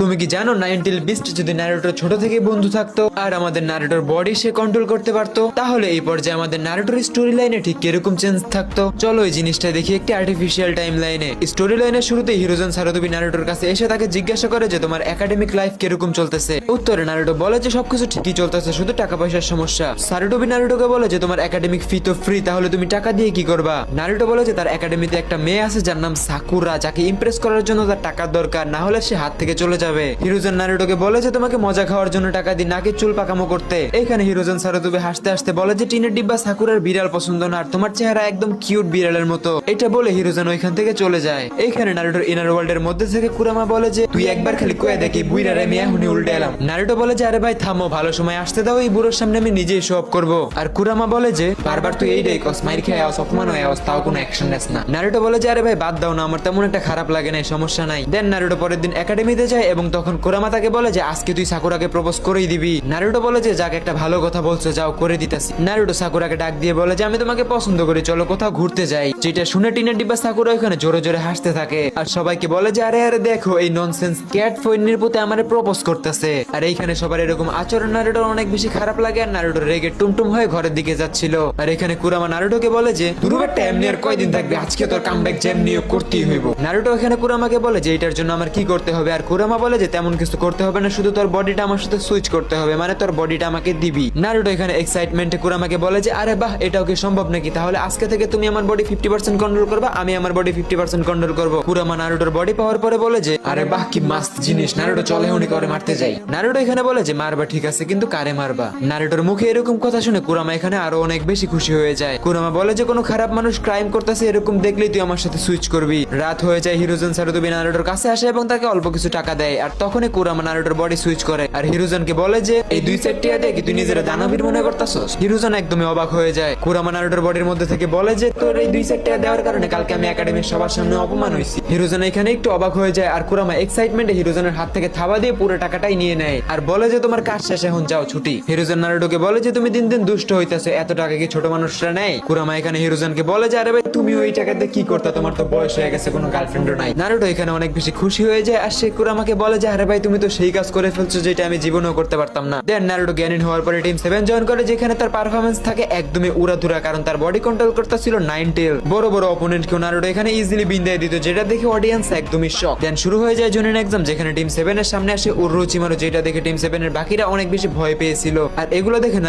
তুমি কি জানো নাইনটিল বিস্ট যদি নারুটোর ছোট থেকে বন্ধু থাকতো আর আমাদের নারুটোর বডি সে কন্ট্রোল করতে পারতো, তাহলে এই পর্যায়ে আমাদের নারুটোর স্টোরি লাইনে ঠিক কীরকম চেঞ্জ থাকতো? চলো এই জিনিসটা দেখি একটি আর্টিফিশিয়াল টাইম লাইনে স্টোরি লাইনের শুরুতে হিরোজন সারদবি নারুটোর কাছে এসে তাকে জিজ্ঞাসা করে যে, তোমার একাডেমিক লাইফ কীরকম চলতেছে? উত্তরে নারুটো বলে যে, সবকিছু ঠিকই চলতেছে, শুধু টাকা পয়সার সমস্যা। সারুটোবি নারুটোকে বলে যে, তোমার একাডেমিক ফি তো ফ্রি তাহলে তুমি টাকা দিয়ে কি করবা? নারুটো বলে যে, তার একাডেমিতে একটা মেয়ে আছে যার নাম সাকুরা, যাকে ইমপ্রেস করার জন্য তার টাকার দরকার, না হলে সে হাত থেকে চলে যাবে। হিরোজন নারুটোকে বলে যে, তোমাকে মজা খাওয়ার জন্য টাকা দিই নাকি চুল পাকামো করতে। এখানে হিরোজন সারুটোবি হাসতে হাসতে বলে যে, টিনের ডিব্বা সাকুরার বিড়াল পছন্দ না, আর তোমার চেহারা একদম কিউট বিড়ালের মতো। এটা বলে হিরোজন ওইখান থেকে চলে যায়। এইখানে নারুটোর ইনার ওয়ার্ল্ডের মধ্যে থেকে কুরামা বলে যে, তুই একবার খালি কয়ে দেখি বুইরারে আমি এখনই উল্টে এলাম। নারুটো বলে যে, আরে ভাই, থামো, ভালো সময় আসতে দাও, এই বুড়োর সামনে আমি নিজেই শো অফ করব। আর কুরামা বলে যে, বারবার তুই এইটাই কস মাইর খেয়ে আওয়াজ অপমান হয়ে আস তাও কোনো অ্যাকশন নেস না। নারুটো বলে যে, আরে ভাই, বাদ দাও না, আমার তেমন একটা খারাপ লাগে না সমস্যা নাই। দেন নারুটো পরের দিন একাডেমিতে যায় এবং তখন কুরামা তাকে বলে যে, আজকে তুই সাকুরাকে প্রপোজ করেই দিবি। নারুটো বলে যে, যাকে, একটা ভালো কথা বলছো, যাও করে দিতাছি। নারুটো সাকুরাকে ডাক দিয়ে বলে যে, আমি তোমাকে পছন্দ করি, চলো কোথাও ঘুরতে যাই। যেটা শুনে টিনের ডিব্বা সাকুরা ওখানে জোরে জোরে হাসতে থাকে। আর সবাইকে বলে যে, আরে আরে, দেখো, এই ননসেন্স ক্যাট ফৈনির প্রতি আমারে প্রপোজ করতেছে। আর এইখানে সবার এরকম আচরণ নারুটোর অনেক বেশি খারাপ লাগে আর নারুটো রেগে টুমটুম হয়ে ঘরের দিকে যাচ্ছিল। আর এখানে কুরামা নারুটোকে বলে যে দুরুবারটা এমনি আর কয়দিন থাকবে? আজকে তোর কামব্যাক জ্যাম নিয়োগ করতেই হইব। নারুটো এখানে কুরামাকে বলে যে, এটার জন্য আমার কি করতে হবে? আর কুরামা বলে যে তেমন কিছু করতে হবে না, শুধু তোর বডিটা আমার সাথে সুইচ করতে হবে মানে তোর বডিটা আমাকে দিবি। নারুটো এখানে এক্সাইটমেন্টে কুরামাকে বলে যে, আরে বাহ, এটাও কি সম্ভব নাকি? তাহলে আজকে থেকে তুমি আমার বডি ফিফটি পার্সেন্ট কন্ট্রোল করবা, আমি আমার বডি ফিফটি পার্সেন্ট কন্ট্রোল করব। কুরামা নারুটোর বডি পাওয়ার পরে বলে যে, আরে বাহ, কি মাস্ত জিনিস, নারুটো চলে উনি করে মারতে যাই নারুটো এখানে বলে যে, মারবা, ঠিক আছে, কিন্তু কারে মারবা? নারুটোর মুখে এরকম কথা শুনে কুরামা এখানে আরও অনেক বেশি খুশি হয়ে যায়। কুরামা বলে যে, কোনো খারাপ মানুষ ক্রাইম করতেছে, এরকম দেখলেই তুই আমার সাথে সুইচ করবি। রাত হয়ে যায়, হিরোজন সারুদুবি নারুটোর কাছে আসে এবং তাকে অল্প কিছু টাকা দেয়। আর তখনই কুরামা নারুটোর বডি সুইচ করে। আর হিরোজনকে বলে যে, এই দুই সেট টিয়া কি তুই নিজের দানবীর মনে করতাছস? হিরোজন একদমই অবাক হয়ে যায়। কুরামা নারুটোর বডির মধ্যে থেকে বলে যে, তোর এই দুই সেট টিয়া দেওয়ার কারণে কালকে আমি একাডেমির সবার সামনে অপমান হয়েছি হিরোজন এখানে একটু অবাক হয়ে যায় আর কুরামা এক্সাইটমেন্টে হিরোজনের হাত থেকে থাবা দিয়ে পুরো টাকাটাই নিয়ে নেয় আর বলে যে, তোমার কাজ শেষ, এখন যাও, ছুটি। হিরোজন নারুটোকে বলে যে, তুমি দিন দিন দুষ্ট হইতেছো, এত টাকা কি ছোট মানুষরা নেয়? কুরামা এখানে হিরোজনকে বলে যে, আরে ভাই, তুমি ওই টাকাতে কি করতে? তোমার তো বয়স হয়ে গেছে, কোনো গার্লফ্রেন্ডও নাই। নারুটো এখানে অনেক বেশি খুশি হয়ে যায় আর সে কুরামাকে বলে যে, আরে ভাই, তুমি তো সেই কাজ করে ফেলছো যেটা আমি জীবনেও করতে পারতাম না। দেন নারুটো জ্ঞানীন হওয়ার পরে টিম সেভেন জয়েন করে, যেখানে তার পারফরমেন্স থাকে একদমই উড়াধুরা, কারণ তার বডি কন্ট্রোল করতে ছিল নাইন টেল বড় বড় অপোনেন্ট কেউ নারুটো এখানে ইজিলি বিন্দায় দিত, যেটা দেখে অডিয়েন্স একদমই শখ দেন শুরু হয়ে যায় জুনিয়র এক্সাম যেখানে টিম সেভেন এর সামনে আসে উর্রুচিমারু যেটা দেখে টিম সেভেন এর বাকিরা অনেক বেশি ভয় পেয়েছিল। আর এগুলো দেখে